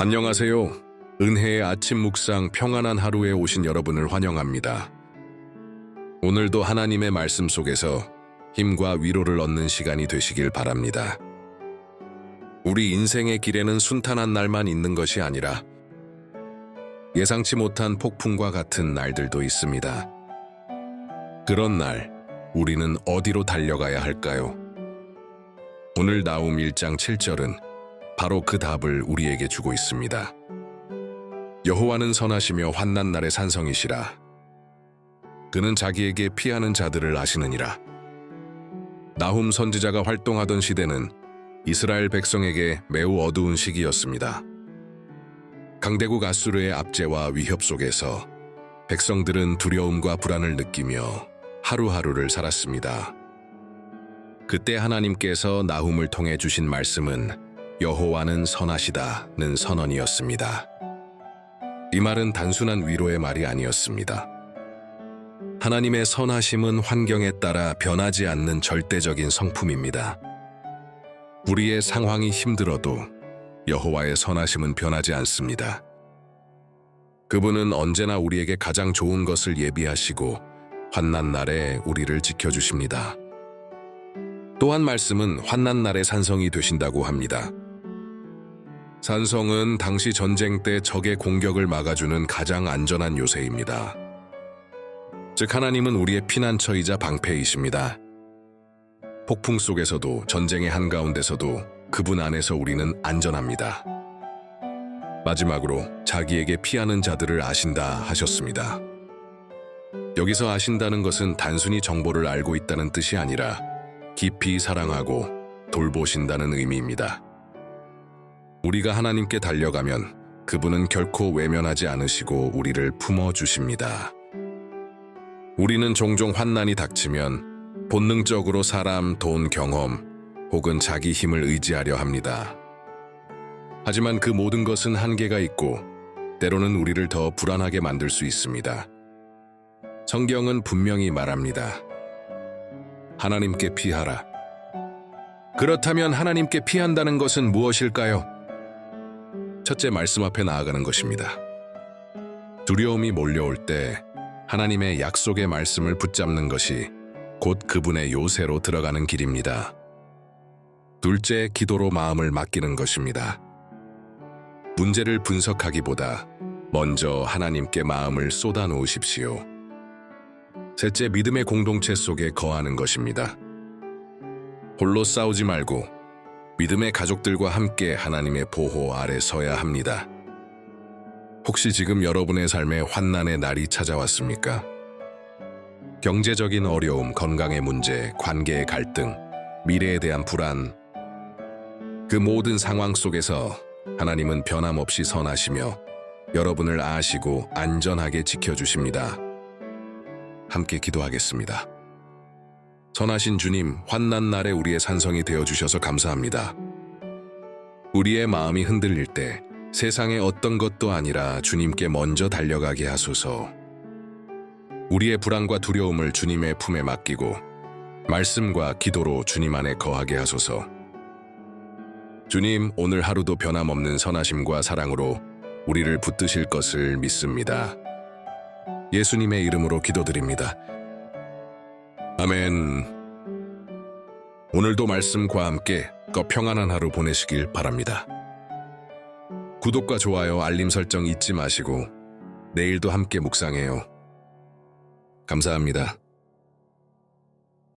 안녕하세요. 은혜의 아침 묵상 평안한 하루에 오신 여러분을 환영합니다. 오늘도 하나님의 말씀 속에서 힘과 위로를 얻는 시간이 되시길 바랍니다. 우리 인생의 길에는 순탄한 날만 있는 것이 아니라 예상치 못한 폭풍과 같은 날들도 있습니다. 그런 날, 우리는 어디로 달려가야 할까요? 오늘 나움 1장 7절은 바로 그 답을 우리에게 주고 있습니다. 여호와는 선하시며 환난 날의 산성이시라. 그는 자기에게 피하는 자들을 아시느니라. 나훔 선지자가 활동하던 시대는 이스라엘 백성에게 매우 어두운 시기였습니다. 강대국 아수르의 압제와 위협 속에서 백성들은 두려움과 불안을 느끼며 하루하루를 살았습니다. 그때 하나님께서 나훔을 통해 주신 말씀은 여호와는 선하시다는 선언이었습니다. 이 말은 단순한 위로의 말이 아니었습니다. 하나님의 선하심은 환경에 따라 변하지 않는 절대적인 성품입니다. 우리의 상황이 힘들어도 여호와의 선하심은 변하지 않습니다. 그분은 언제나 우리에게 가장 좋은 것을 예비하시고 환난 날에 우리를 지켜주십니다. 또한 말씀은 환난 날의 산성이 되신다고 합니다. 산성은 당시 전쟁 때 적의 공격을 막아주는 가장 안전한 요새입니다. 즉 하나님은 우리의 피난처이자 방패이십니다. 폭풍 속에서도 전쟁의 한가운데서도 그분 안에서 우리는 안전합니다. 마지막으로 자기에게 피하는 자들을 아신다 하셨습니다. 여기서 아신다는 것은 단순히 정보를 알고 있다는 뜻이 아니라 깊이 사랑하고 돌보신다는 의미입니다. 우리가 하나님께 달려가면 그분은 결코 외면하지 않으시고 우리를 품어주십니다. 우리는 종종 환난이 닥치면 본능적으로 사람, 돈, 경험 혹은 자기 힘을 의지하려 합니다. 하지만 그 모든 것은 한계가 있고 때로는 우리를 더 불안하게 만들 수 있습니다. 성경은 분명히 말합니다. 하나님께 피하라. 그렇다면 하나님께 피한다는 것은 무엇일까요? 첫째 말씀 앞에 나아가는 것입니다. 두려움이 몰려올 때 하나님의 약속의 말씀을 붙잡는 것이 곧 그분의 요새로 들어가는 길입니다. 둘째, 기도로 마음을 맡기는 것입니다. 문제를 분석하기보다 먼저 하나님께 마음을 쏟아 놓으십시오. 셋째, 믿음의 공동체 속에 거하는 것입니다. 홀로 싸우지 말고 믿음의 가족들과 함께 하나님의 보호 아래 서야 합니다. 혹시 지금 여러분의 삶에 환난의 날이 찾아왔습니까? 경제적인 어려움, 건강의 문제, 관계의 갈등, 미래에 대한 불안. 그 모든 상황 속에서 하나님은 변함없이 선하시며 여러분을 아시고 안전하게 지켜주십니다. 함께 기도하겠습니다. 선하신 주님, 환난 날에 우리의 산성이 되어 주셔서 감사합니다. 우리의 마음이 흔들릴 때 세상의 어떤 것도 아니라 주님께 먼저 달려가게 하소서. 우리의 불안과 두려움을 주님의 품에 맡기고 말씀과 기도로 주님 안에 거하게 하소서. 주님, 오늘 하루도 변함없는 선하심과 사랑으로 우리를 붙드실 것을 믿습니다. 예수님의 이름으로 기도드립니다. 아멘. 오늘도 말씀과 함께 더 평안한 하루 보내시길 바랍니다. 구독과 좋아요, 알림 설정 잊지 마시고 내일도 함께 묵상해요. 감사합니다.